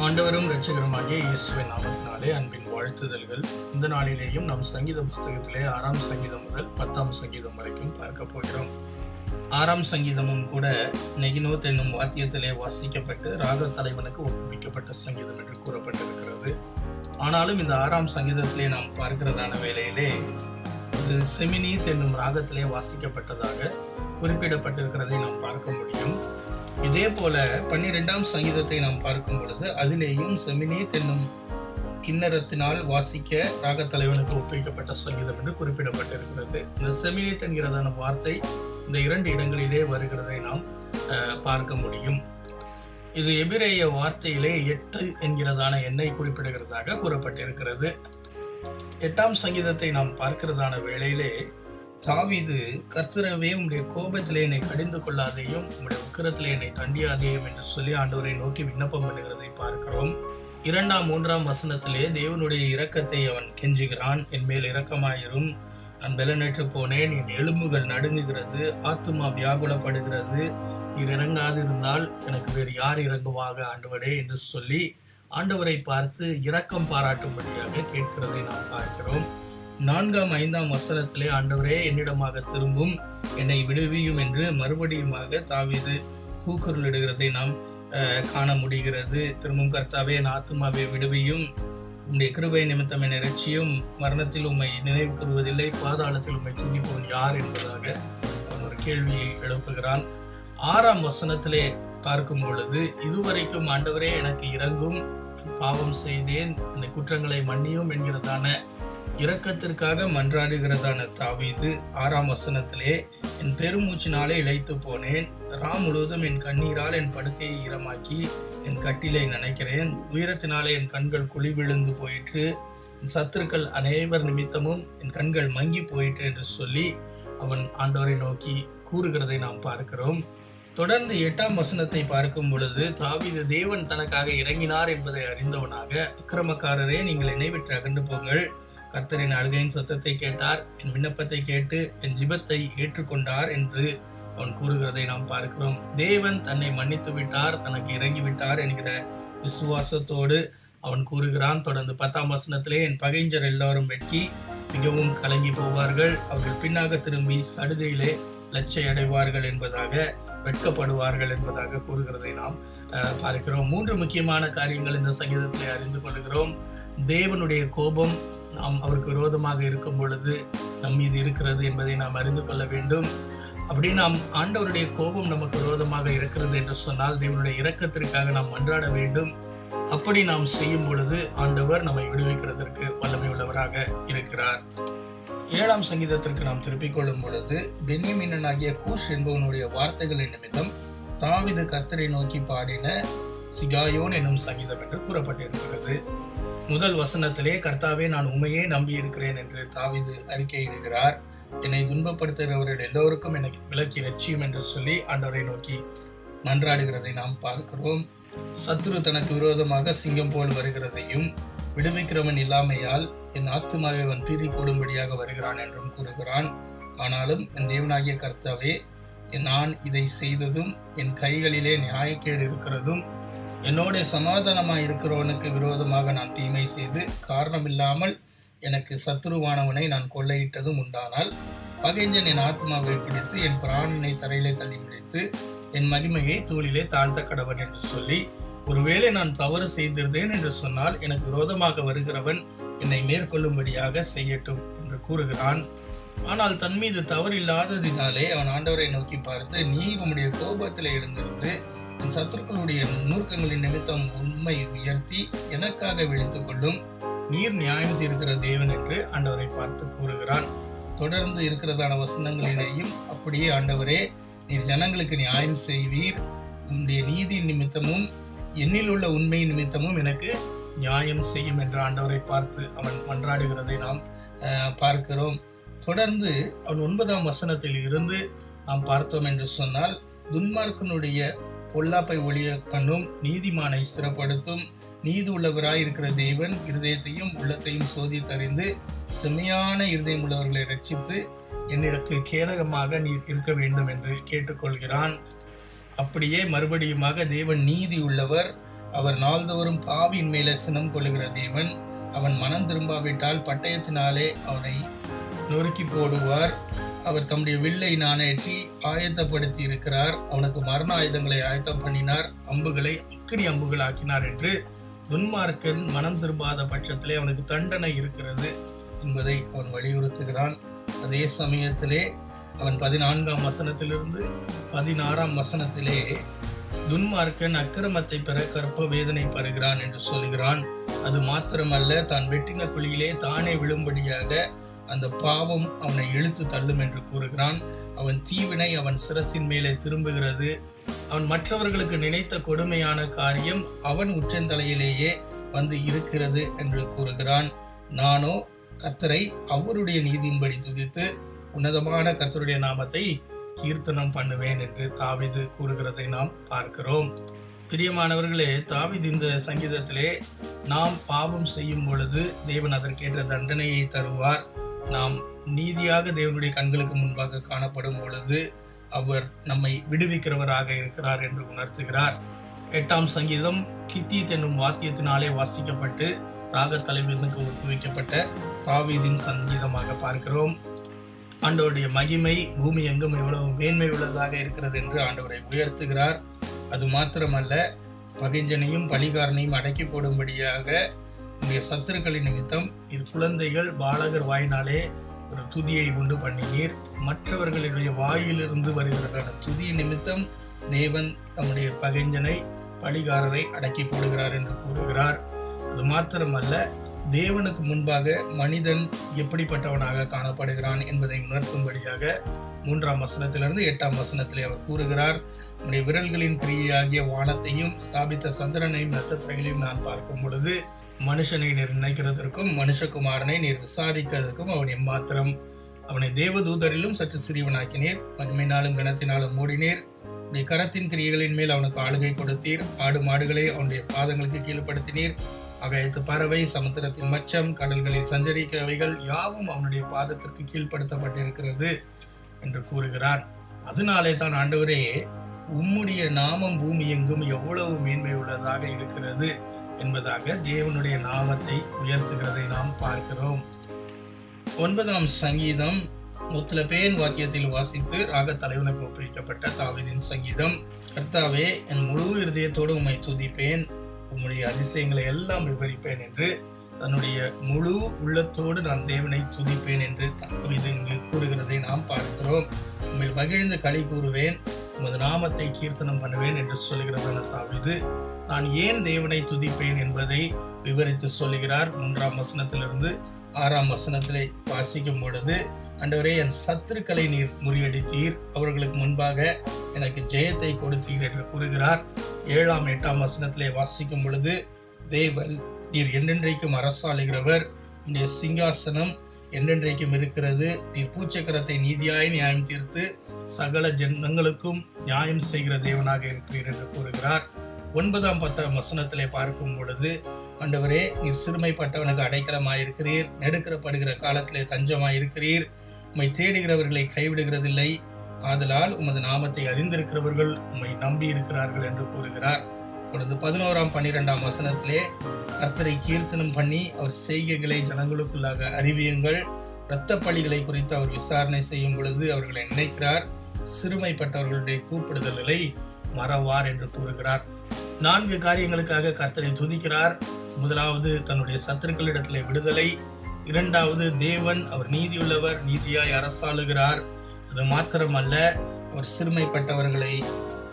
ஆண்டவரும் இரட்சகருமாகிய இயேசுவின் நாமத்தினாலே அன்பின் வாழ்த்துதல்கள். இந்த நாளிலேயும் நம் சங்கீத புஸ்தகத்திலே ஆறாம் சங்கீதம் முதல் பத்தாம் சங்கீதம் வரைக்கும் பார்க்க போகிறோம். ஆறாம் சங்கீதமும் கூட நெகினோத் என்னும் வாத்தியத்திலே வாசிக்கப்பட்டு ராக தலைவனுக்கு ஒப்புவிக்கப்பட்ட சங்கீதம் என்று கூறப்பட்டிருக்கிறது. ஆனாலும் இந்த ஆறாம் சங்கீதத்திலே நாம் பார்க்கிறதான வேளையிலே இது செமினீத் என்னும் ராகத்திலே வாசிக்கப்பட்டதாக குறிப்பிடப்பட்டிருக்கிறதை நாம் பார்க்க முடியும். இதே போல பன்னிரெண்டாம் சங்கீதத்தை நாம் பார்க்கும் பொழுது அதிலேயும் செமினீத் என்னும் கிண்ணறத்தினால் வாசிக்க ராகத்தலைவனுக்கு ஒப்புவிக்கப்பட்ட சங்கீதம் என்று குறிப்பிடப்பட்டிருக்கிறது. இந்த செமினீத் என்கிறதான வார்த்தை இந்த இரண்டு இடங்களிலே வருகிறதை நாம் பார்க்க முடியும். இது எபிரேய வார்த்தையிலே எட்டு என்கிறதான எண்ணை குறிப்பிடுகிறதாக கூறப்பட்டிருக்கிறது. எட்டாம் சங்கீதத்தை நாம் பார்க்கிறதான வேளையிலே தாவீது கர்த்தரவே உங்களுடைய கோபத்திலே என்னை கடிந்து கொள்ளாதேயும் உங்களுடைய உக்கிரத்திலே என்னை தண்டியாதேயும் என்று சொல்லி ஆண்டவரை நோக்கி விண்ணப்பம் பண்ணுகிறதை பார்க்கிறோம். இரண்டாம் மூன்றாம் வசனத்திலே தேவனுடைய இரக்கத்தை அவன் கெஞ்சுகிறான். என் மேல் இரக்கமாயிரும் நான் பலனற்று போனேன் என் எலும்புகள் நடுங்குகிறது ஆத்துமா வியாகுலப்படுகிறது. நீர் இறங்காதிருந்தால் எனக்கு வேறு யார் இறங்குவாக ஆண்டவரே என்று சொல்லி ஆண்டவரை பார்த்து இரக்கம் பாராட்டும்படியாக கேட்கிறதை நாம் பார்க்கிறோம். நான்காம் ஐந்தாம் வசனத்திலே ஆண்டவரே என்னிடமாக திரும்பும் என்னை விடுவியும் என்று மறுபடியுமாக தாவீது கூக்குரலிடுகிறதை நாம் காண முடிகிறது. திரும்பும் கர்த்தாவே என் ஆத்மாவே விடுவியும். உம்முடைய கிருபை நிமித்தம் என்னை ரட்சியும் மரணத்தில் உம்மை நினைவு கூறுவதில்லை பாதாளத்தில் உம்மை துணிப்பவன் யார் என்பதாக அவன் ஒரு கேள்வியை எழுப்புகிறான். ஆறாம் வசனத்திலே பார்க்கும் பொழுது இதுவரைக்கும் ஆண்டவரே எனக்கு இறங்கும் பாவம் செய்தேன் இந்த குற்றங்களை மன்னியும் என்கிறதான இரக்கத்திற்காக மன்றாடுகிறதான தாவீது ஆறாம் வசனத்திலே என் பெருமூச்சினாலே இழைத்து போனேன். ராம் முழுவதும் என் கண்ணீரால் என் படுக்கையை ஈரமாக்கி என் கட்டிலை நினைக்கிறேன். உயரத்தினாலே என் கண்கள் குழி விழுந்து போயிற்று. என் சத்துருக்கள் அனைவர் நிமித்தமும் என் கண்கள் மங்கி போயிற்று என்று சொல்லி அவன் ஆண்டவரை நோக்கி கூறுகிறதை நாம் பார்க்கிறோம். தொடர்ந்து எட்டாம் வசனத்தை பார்க்கும் பொழுது தாவீது தேவன் தனக்காக இறங்கினார் என்பதை அறிந்தவனாக அக்கிரமக்காரரே நீங்கள் என்னை விட்டு அகண்டு போங்கள். கர்த்தரின் அழுகையின் சத்தத்தை கேட்டார் என் விண்ணப்பத்தை கேட்டு என் ஜிபத்தை ஏற்றுக்கொண்டார் என்று அவன் கூறுகிறதை நாம் பார்க்கிறோம். தேவன் தன்னை மன்னித்து விட்டார் தனக்கு இறங்கிவிட்டார் என்கிற விசுவாசத்தோடு அவன் கூறுகிறான். தொடர்ந்து பத்தாம் வசனத்திலே என் பகைஞர் எல்லாரும் வெட்கி மிகவும் கலங்கி போவார்கள். அவர்கள் பின்னாக திரும்பி சடுதியிலே லட்சை அடைவார்கள் என்பதாக வெட்கப்படுவார்கள் என்பதாக கூறுகிறதை நாம் பார்க்கிறோம். மூன்று முக்கியமான காரியங்கள் இந்த சங்கீதத்தை அறிந்து கொள்கிறோம். தேவனுடைய கோபம் நாம் அவருக்கு விரோதமாக இருக்கும் பொழுது நம் மீது இருக்கிறது என்பதை நாம் அறிந்து கொள்ள வேண்டும். அப்படி நாம் ஆண்டவருடைய கோபம் நமக்கு விரோதமாக இருக்கிறது என்று சொன்னால் தேவனுடைய இரக்கத்திற்காக நாம் மன்றாட வேண்டும். அப்படி நாம் செய்யும் பொழுது ஆண்டவர் நம்மை விடுவிக்கிறதற்கு வல்லமை உள்ளவராக இருக்கிறார். ஏழாம் சங்கீதத்திற்கு நாம் திருப்பிக் கொள்ளும் பொழுது ஆகிய கூஷ் என்பவனுடைய வார்த்தைகளின் நிமித்தம் தாவிது கர்த்தரை நோக்கி பாடின சிகாயோன் என்னும் சங்கீதம் என்று கூறப்பட்டிருக்கிறது. முதல் வசனத்திலே கர்த்தாவே நான் உண்மையே நம்பி இருக்கிறேன் என்று தாவிது அறிக்கையிடுகிறார். என்னை துன்பப்படுத்துகிறவர்கள் எல்லோருக்கும் எனக்கு விலக்கி லட்சியம் என்று சொல்லி ஆண்டவரை நோக்கி மன்றாடுகிறதை நாம் பார்க்கிறோம். சத்துரு தனக்கு விரோதமாக சிங்கம் போல் வருகிறதையும் விடுவிக்கிறவன் இல்லாமையால் என் ஆத்துமாவை அவன் பீதி போடும்படியாக வருகிறான் என்றும் கூறுகிறான். ஆனாலும் என் தேவனாகிய கர்த்தாவே நான் இதை செய்ததும் என் கைகளிலே நியாயக்கேடு இருக்கிறதும் என்னோட சமாதானமாக இருக்கிறவனுக்கு விரோதமாக நான் தீமை செய்து காரணமில்லாமல் எனக்கு சத்துருவானவனை நான் கொள்ளையிட்டதும் உண்டானால் பகைஞ்சன் என் ஆத்மாவை பிடித்து என் பிராணனை தரையிலே தள்ளி முடித்து என் மகிமையை தூளிலே தாழ்த்த கடவன் என்று சொல்லி ஒருவேளை நான் தவறு செய்திருந்தேன் என்று சொன்னால் எனக்கு விரோதமாக வருகிறவன் என்னை மேற்கொள்ளும்படியாக செய்யட்டும் என்று கூறுகிறான். ஆனால் தன் மீது தவறில்லாததினாலே அவன் ஆண்டவரை நோக்கி பார்த்து நீ உம்முடைய கோபத்தில் எழுந்திருந்து என் சத்துருக்களுடைய நூற்கங்களின் நிமித்தம் உண்மை உயர்த்தி எனக்காக விழித்துக் கொள்ளும் நீர் நியாயம் தீர்க்கிற தேவன் என்று ஆண்டவரை பார்த்து கூறுகிறான். தொடர்ந்து இருக்கிறதான வசனங்களிலேயும் அப்படியே ஆண்டவரே நீர் ஜனங்களுக்கு நியாயம் செய்வீர். உன்னுடைய நீதி நிமித்தமும் என்னில் உள்ள உண்மை நிமித்தமும் எனக்கு நியாயம் செய்யும் என்ற ஆண்டவரை பார்த்து அவன் மன்றாடுகிறதை நாம் பார்க்கிறோம். தொடர்ந்து அவன் ஒன்பதாம் வசனத்தில் இருந்து நாம் பார்த்தோம் என்று சொன்னால் துன்மார்க்கனுடைய பொல்லாப்பை ஒளிய பண்ணும் நீதிமானை ஸ்திரப்படுத்தும். நீதி உள்ளவராய் இருக்கிற தேவன் இருதயத்தையும் உள்ளத்தையும் சோதித்தறிந்து செம்மையான இருதயம் உள்ளவர்களை ரட்சித்து என்னிடத்து கேடகமாக நீர் இருக்க வேண்டும் என்று கேட்டுக்கொள்கிறான். அப்படியே மறுபடியுமாக தேவன் நீதி உள்ளவர் அவர் நாள்தோறும் பாவியின் மேலே சினம் கொள்ளுகிற தேவன். அவன் மனம் திரும்பாவிட்டால் பட்டயத்தினாலே அவனை நொறுக்கி போடுவார். அவர் தம்முடைய வில்லை நாணேற்றி ஆயத்தப்படுத்தி இருக்கிறார் அவனுக்கு மரண ஆயுதங்களை ஆயத்தம் பண்ணினார். அம்புகளை அக்கடி அம்புகள் ஆக்கினார் என்று துன்மார்க்கன் மனம் திரும்பாத பட்சத்திலே அவனுக்கு தண்டனை இருக்கிறது என்பதை அவன் வலியுறுத்துகிறான். அதே சமயத்திலே அவன் பதினான்காம் வசனத்திலிருந்து பதினாறாம் வசனத்திலே துன்மார்க்கன் அக்கிரமத்தை பெற கற்ப வேதனை பெறுகிறான் என்று சொல்கிறான். அது மாத்திரமல்ல தான் வெட்டின குழியிலே தானே விழும்படியாக அந்த பாவம் அவனை இழுத்து தள்ளும் என்று கூறுகிறான். அவன் தீவினை அவன் சிரசின் மேலே திரும்புகிறது. அவன் மற்றவர்களுக்கு நினைத்த கொடுமையான காரியம் அவன் உச்சந்தலையிலேயே வந்து இருக்கிறது என்று கூறுகிறான். நானோ கர்த்தரை அவருடைய நீதியின்படி துதித்து உன்னதமான கர்த்தருடைய நாமத்தை கீர்த்தனம் பண்ணுவேன் என்று தாவிது கூறுகிறதை நாம் பார்க்கிறோம். பிரியமானவர்களே தாவிது இந்த சங்கீதத்திலே நாம் பாவம் செய்யும் பொழுது தேவன் அதற்கேற்ற தண்டனையை தருவார். நாம் நீதியாக தேவனுடைய கண்களுக்கு முன்பாக காணப்படும் பொழுது அவர் நம்மை விடுவிக்கிறவராக இருக்கிறார் என்று உணர்த்துகிறார். எட்டாம் சங்கீதம் கித்தீத் என்னும் வாத்தியத்தினாலே வாசிக்கப்பட்டு ராக தலைவனுக்கு ஒப்புவிக்கப்பட்ட தாவீதின் சங்கீதமாக பார்க்கிறோம். ஆண்டவருடைய மகிமை பூமி எங்கும் இவ்வளவு மேன்மை உள்ளதாக இருக்கிறது என்று ஆண்டவரை உயர்த்துகிறார். அது மாத்திரமல்ல பகைஞ்சனையும் பலிகாரனையும் அடக்கி போடும்படியாக உடைய சத்துருக்களின் நிமித்தம் இரு குழந்தைகள் பாலகர் வாயினாலே ஒரு துதியை உண்டு பண்ணினீர். மற்றவர்களுடைய வாயிலிருந்து வருகிறதான துதி நிமித்தம் தேவன் தம்முடைய பகைஞ்சனை பழிகாரரை அடக்கி போடுகிறார் என்று கூறுகிறார். அது மாத்திரமல்ல தேவனுக்கு முன்பாக மனிதன் எப்படிப்பட்டவனாக காணப்படுகிறான் என்பதை உணர்த்தும்படியாக மூன்றாம் வசனத்திலிருந்து எட்டாம் வசனத்திலே அவர் கூறுகிறார். நம்முடைய விரல்களின் கிரியையாகிய வானத்தையும் ஸ்தாபித்த சந்திரனையும் நட்சத்திரங்களையும் நான் பார்க்கும் பொழுது மனுஷனை நீர் நினைக்கிறதற்கும் மனுஷகுமாரனை நீர் விசாரிக்கிறதுக்கும் அவன் எம்மாத்திரம். அவனை தேவதூதரிலும் சற்று சிறியவனாக்கினீர். மகிமையினாலும் கனத்தினாலும் மூடினீர். உடைய கரத்தின் கிரியைகளின் மேல் அவனுக்கு ஆளுகை கொடுத்தீர். ஆடு மாடுகளை அவனுடைய பாதங்களுக்கு கீழ்ப்படுத்தினீர். அகையத்து பறவை சமுத்திரத்தின் மச்சம் கடல்களில் சஞ்சரிக்கிறவைகள் யாவும் அவனுடைய பாதத்திற்கு கீழ்ப்படுத்தப்பட்டிருக்கிறது என்று கூறுகிறான். அதனாலே தான் ஆண்டவரே உம்முடைய நாமம் பூமி எங்கும் எவ்வளவு மேன்மை உள்ளதாக இருக்கிறது. என்பதாக தேவனுடைய நாமத்தை உயர்த்துகிறதை நாம் பார்க்கிறோம். ஒன்பதாம் சங்கீதம் முத்துலபேன் வாக்கியத்தில் வாசித்து ராக தலைவனுக்கு ஒப்புவிக்கப்பட்ட தாவிதின் சங்கீதம் கர்த்தாவே என் முழு இருதயத்தோடு உம்மை துதிப்பேன். உம்முடைய அதிசயங்களை எல்லாம் விவரிப்பேன் என்று தன்னுடைய முழு உள்ளத்தோடு நான் தேவனை துதிப்பேன் என்று தாவிது இங்கு கூறுகிறதை நாம் பார்க்கிறோம். உண்மை மகிழ்ந்து களி கூறுவேன். உமது நாமத்தை கீர்த்தனம் பண்ணுவேன் என்று சொல்கிறதான தாவிது. நான் ஏன் தேவனை துதிப்பேன் என்பதை விவரித்து சொல்லுகிறார் மூன்றாம் வசனத்திலிருந்து ஆறாம் வசனத்திலே வாசிக்கும் பொழுது அண்டவரே என் சத்துருக்களை நீர் முறியடித்தீர். அவர்களுக்கு முன்பாக எனக்கு ஜெயத்தை கொடுத்தீர் என்று கூறுகிறார். ஏழாம் எட்டாம் வசனத்திலே வாசிக்கும் பொழுது தேவன் நீர் என்றென்றைக்கும் அரசாளுகிறவர். உடைய சிங்காசனம் என்றென்றைக்கும் இருக்கிறது. நீர் பூச்சக்கரத்தை நீதியாய் நியாயம் தீர்த்து சகல ஜென்மங்களுக்கும் நியாயம் செய்கிற தேவனாக இருக்கிறீர் என்று கூறுகிறார். ஒன்பதாம் பத்தாம் வசனத்திலே பார்க்கும் பொழுது ஆண்டவரே நீர் சிறுமைப்பட்டவனுக்கு அடைக்கலமாயிருக்கிறீர். நெடுக்கிறப்படுகிற காலத்திலே தஞ்சமாயிருக்கிறீர். உம்மை தேடுகிறவர்களை கைவிடுகிறதில்லை. ஆதலால் உமது நாமத்தை அறிந்திருக்கிறவர்கள் உம்மை நம்பி இருக்கிறார்கள் என்று கூறுகிறார். தொடர்ந்து பதினோராம் பன்னிரெண்டாம் வசனத்திலே கர்த்தரை கீர்த்தனம் பண்ணி அவர் செய்கைகளை ஜனங்களுக்குள்ளாக அறிவியுங்கள். இரத்த பழிகளை குறித்து அவர் விசாரணை செய்யும் பொழுது அவர்களை நினைக்கிறார். சிறுமைப்பட்டவர்களுடைய கூப்பிடுதல்களை மறவார் என்று கூறுகிறார். நான்கு காரியங்களுக்காக கர்த்தரை துதிக்கிறார். முதலாவது தன்னுடைய சத்துருக்களிடத்தில் விடுதலை. இரண்டாவது தேவன் அவர் நீதியுள்ளவர் நீதியாய் அரசாளுகிறார். அது மாத்திரமல்ல அவர் சிறுமைப்பட்டவர்களை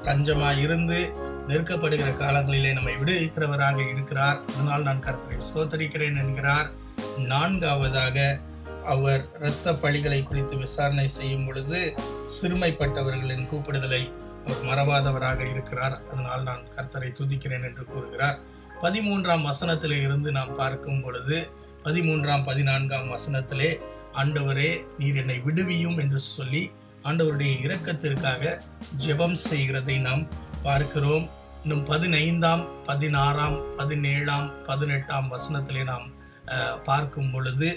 தஞ்சமாக இருந்து நெருக்கப்படுகிற காலங்களிலே நம்மை விடுவிக்கிறவராக இருக்கிறார். அதனால் நான் கர்த்தரை ஸ்தோத்தரிக்கிறேன் என்கிறார். நான்காவதாக அவர் இரத்த பழிகளை குறித்து விசாரணை செய்யும் பொழுது சிறுமைப்பட்டவர்களின் கூப்பிடுதலை அவர் மறவாதவராக இருக்கிறார். அதனால் நான் கர்த்தரை துதிக்கிறேன் என்று கூறுகிறார். பதிமூன்றாம் வசனத்திலே இருந்து நாம் பார்க்கும் பொழுது பதிமூன்றாம் பதினான்காம் வசனத்திலே ஆண்டவரே நீர் என்னை விடுவியும் என்று சொல்லி ஆண்டவருடைய இரக்கத்திற்காக ஜெபம் செய்கிறதை நாம் பார்க்கிறோம். இன்னும் பதினைந்தாம் பதினாறாம் பதினேழாம் பதினெட்டாம் வசனத்திலே நாம் பார்க்கும் பொழுது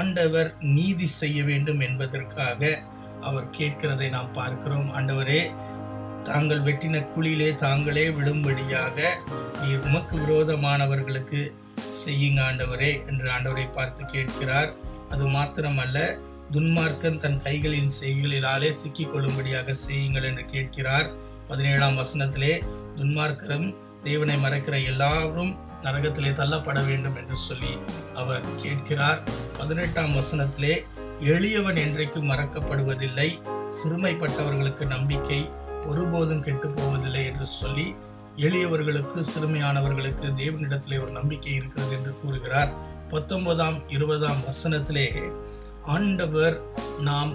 ஆண்டவர் நீதி செய்ய வேண்டும் என்பதற்காக அவர் கேட்கிறதை நாம் பார்க்கிறோம். ஆண்டவரே தாங்கள் வெட்டின குழியிலே தாங்களே விழும்படியாக நீர் உமக்கு விரோதமானவர்களுக்கு செய்யுங்க ஆண்டவரே என்று ஆண்டவரை பார்த்து கேட்கிறார். அது மாத்திரமல்ல துன்மார்க்கன் தன் கைகளின் செய்களிலாலே சிக்கிக் கொள்ளும்படியாக செய்யுங்கள் என்று கேட்கிறார். பதினேழாம் வசனத்திலே துன்மார்க்கரும் தேவனை மறக்கிற எல்லாரும் நரகத்திலே தள்ளப்பட வேண்டும் என்று சொல்லி அவர் கேட்கிறார். பதினெட்டாம் வசனத்திலே எளியவன் என்றைக்கும் மறக்கப்படுவதில்லை சிறுமைப்பட்டவர்களுக்கு நம்பிக்கை ஒருபோதும் கெட்டு போவதில்லை என்று சொல்லி எளியவர்களுக்கு சிறுமையானவர்களுக்கு தேவனிடத்திலே ஒரு நம்பிக்கை இருக்கிறது என்று கூறுகிறார். பத்தொன்பதாம் இருபதாம் வசனத்திலே ஆண்டவர் நாம்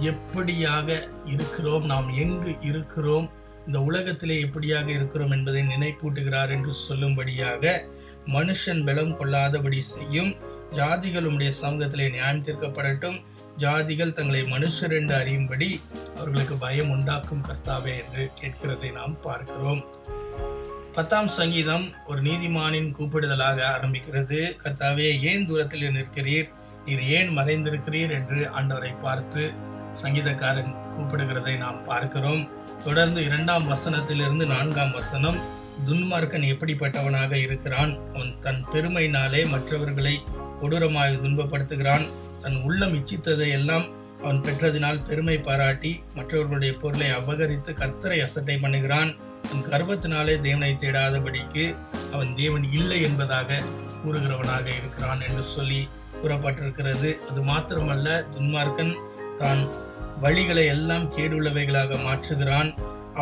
எப்படியாக இருக்கிறோம்? நாம் எங்கு இருக்கிறோம்? இந்த உலகத்திலே எப்படியாக இருக்கிறோம் என்பதை நினைப்பூட்டுகிறார் என்று சொல்லும்படியாக மனுஷன் பலம் கொள்ளாதபடி செய்யும் ஜாதிகள் உம்முடைய சமூகத்திலே நியாயம் தீர்க்கப்படட்டும். ஜாதிகள் தங்களை மனுஷர் என்று அறியும்படி அவர்களுக்கு பயம் உண்டாக்கும் கர்த்தாவே என்று கேட்கிறதை நாம் பார்க்கிறோம். பத்தாம் சங்கீதம் ஒரு நீதிமானின் கூப்பிடுதலாக ஆரம்பிக்கிறது. கர்த்தாவே ஏன் தூரத்தில் நிற்கிறீர்? நீர் ஏன் மறைந்திருக்கிறீர்? என்று ஆண்டவரை பார்த்து சங்கீதக்காரன் கூப்பிடுகிறதை நாம் பார்க்கிறோம். தொடர்ந்து இரண்டாம் வசனத்திலிருந்து நான்காம் வசனம் துன்மார்க்கன் எப்படிப்பட்டவனாக இருக்கிறான்? அவன் தன் பெருமையினாலே மற்றவர்களை கொடூரமாக துன்பப்படுத்துகிறான். தன் உள்ளம் இச்சித்ததை எல்லாம் அவன் பெற்றதினால் பெருமை பாராட்டி மற்றவர்களுடைய பொருளை அபகரித்து கர்த்தரை அசட்டை பண்ணுகிறான். தன் கர்வத்தினாலே தேவனை தேடாதபடிக்கு அவன் தேவன் இல்லை என்பதாக கூறுகிறவனாக இருக்கிறான் என்று சொல்லி கூறப்பட்டிருக்கிறது. அது மாத்திரமல்ல துன்மார்க்கன் தான் வழிகளை எல்லாம் கேடுள்ளவைகளாக மாற்றுகிறான்.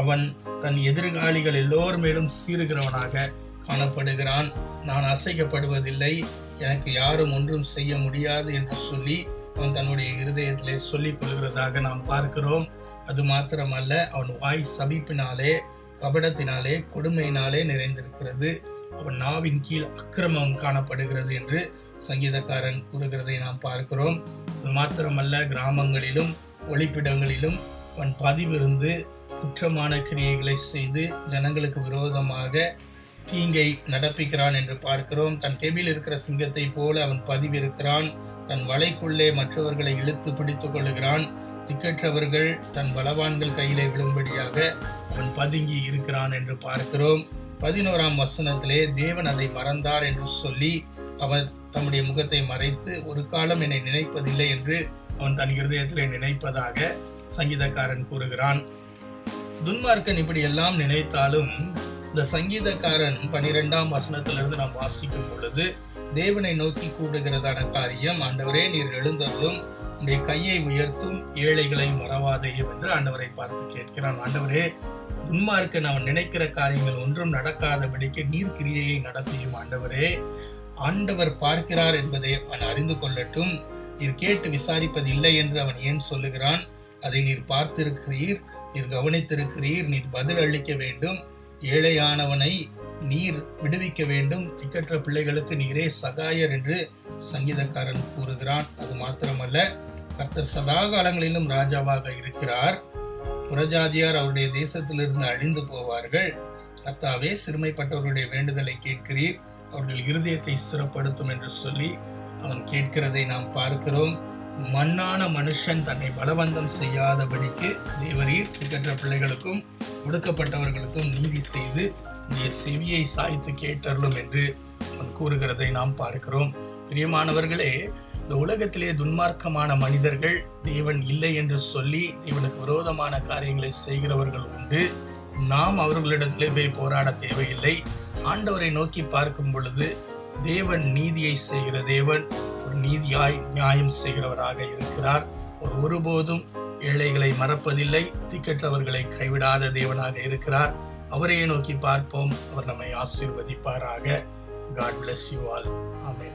அவன் தன் எதிர்காலிகள் எல்லோர் மேலும் சீறுகிறவனாக காணப்படுகிறான். நான் அசைக்கப்படுவதில்லை எனக்கு யாரும் ஒன்றும் செய்ய முடியாது என்று சொல்லி அவன் தன்னுடைய இருதயத்திலே சொல்லிக் கொள்கிறதாக நாம் பார்க்கிறோம். அது மாத்திரமல்ல அவன் வாய் சபிப்பினாலே கபடத்தினாலே கொடுமையினாலே நிறைந்திருக்கிறது. அவன் நாவின் கீழ் அக்கிரமம் காணப்படுகிறது என்று சங்கீதக்காரன் கூறுகிறதை நாம் பார்க்கிறோம். அது மாத்திரமல்ல கிராமங்களிலும் ஒளிப்பிடங்களிலும் அவன் பதிவிருந்து குற்றமான கிரியைகளை செய்து ஜனங்களுக்கு விரோதமாக தீங்கை நடப்பிக்கிறான் என்று பார்க்கிறோம். தன் கெபில் இருக்கிற சிங்கத்தைப் போல அவன் பதிவிருக்கிறான். தன் வலைக்குள்ளே மற்றவர்களை இழுத்து பிடித்துக் கொள்கிறான் திக்கற்றவர்கள் தன் பலவான்கள் கையிலே விழும்படியாக அவன் பதுங்கி இருக்கிறான் என்று பார்க்கிறோம். பதினோராம் வசனத்திலே தேவன் அதை மறந்தார் என்று சொல்லி அவர் தம்முடைய முகத்தை மறைத்து ஒரு காலம் என்னை நினைப்பதில்லை என்று அவன் தன் இருதயத்திலே நினைப்பதாக சங்கீதக்காரன் கூறுகிறான். துன்மார்க்கன் இப்படி எல்லாம் நினைத்தாலும் இந்த சங்கீதக்காரன் பனிரெண்டாம் வசனத்திலிருந்து நாம் வாசிக்கும் பொழுது தேவனை நோக்கி கூடுகிறதான காரியம் ஆண்டவரே நீர் எழுந்ததும் உடைய கையை உயர்த்தும் ஏழைகளை மறவாதையும் என்று ஆண்டவரை பார்த்து கேட்கிறான். ஆண்டவரே துன்மார்க்க அவன் நினைக்கிற காரியங்கள் ஒன்றும் நடக்காதபடிக்கு நீர் கிரியையை நடத்தியும் ஆண்டவரே. ஆண்டவர் பார்க்கிறார் என்பதை அவன் அறிந்து கொள்ளட்டும். நீர் கேட்டு விசாரிப்பது இல்லை என்று அவன் ஏன் சொல்லுகிறான்? அதை நீர் பார்த்திருக்கிறீர் நீர் கவனித்திருக்கிறீர் நீர் பதில் அளிக்க வேண்டும். ஏழையானவனை நீர் விடுவிக்க வேண்டும். திக்கற்ற பிள்ளைகளுக்கு நீரே சகாயர் என்று சங்கீதக்காரன் கூறுகிறான். அது மாத்திரமல்ல கர்த்தர் சதா காலங்களிலும் ராஜாவாக இருக்கிறார். புறஜாதியார் அவருடைய தேசத்திலிருந்து அழிந்து போவார்கள். கர்த்தாவே சிறுமைப்பட்டவருடைய வேண்டுதலை கேட்கிறீர். அவர்கள் இருதயத்தை ஸ்திரப்படுத்தும் என்று சொல்லி அவன் கேட்கிறதை நாம் பார்க்கிறோம். மண்ணான மனுஷன் தன்னை பலவந்தம் செய்யாதபடிக்கு தேவரீர் திக்கற்ற பிள்ளைகளுக்கும் ஒடுக்கப்பட்டவர்களுக்கும் நீதி செய்து நீ செவியை சாய்த்து கேட்டருளும் என்று கூறுகிறதை நாம் பார்க்கிறோம். பிரியமானவர்களே இந்த உலகத்திலே துன்மார்க்கமான மனிதர்கள் தேவன் இல்லை என்று சொல்லி தேவனுக்கு விரோதமான காரியங்களை செய்கிறவர்கள் உண்டு. நாம் அவர்களிடத்திலே போய் போராட தேவையில்லை. ஆண்டவரை நோக்கி பார்க்கும் பொழுது தேவன் நீதியை செய்கிற தேவன் நீதியாய் நியாயம் செய்கிறவராக இருக்கிறார். ஒருபோதும் ஏழைகளை மறப்பதில்லை. திக்கற்றவர்களை கைவிடாத தேவனாக இருக்கிறார். அவரையே நோக்கி பார்ப்போம். அவர் நம்மை ஆசீர்வதிப்பாராக. காட் பிளஸ் யூ ஆல் ஆமே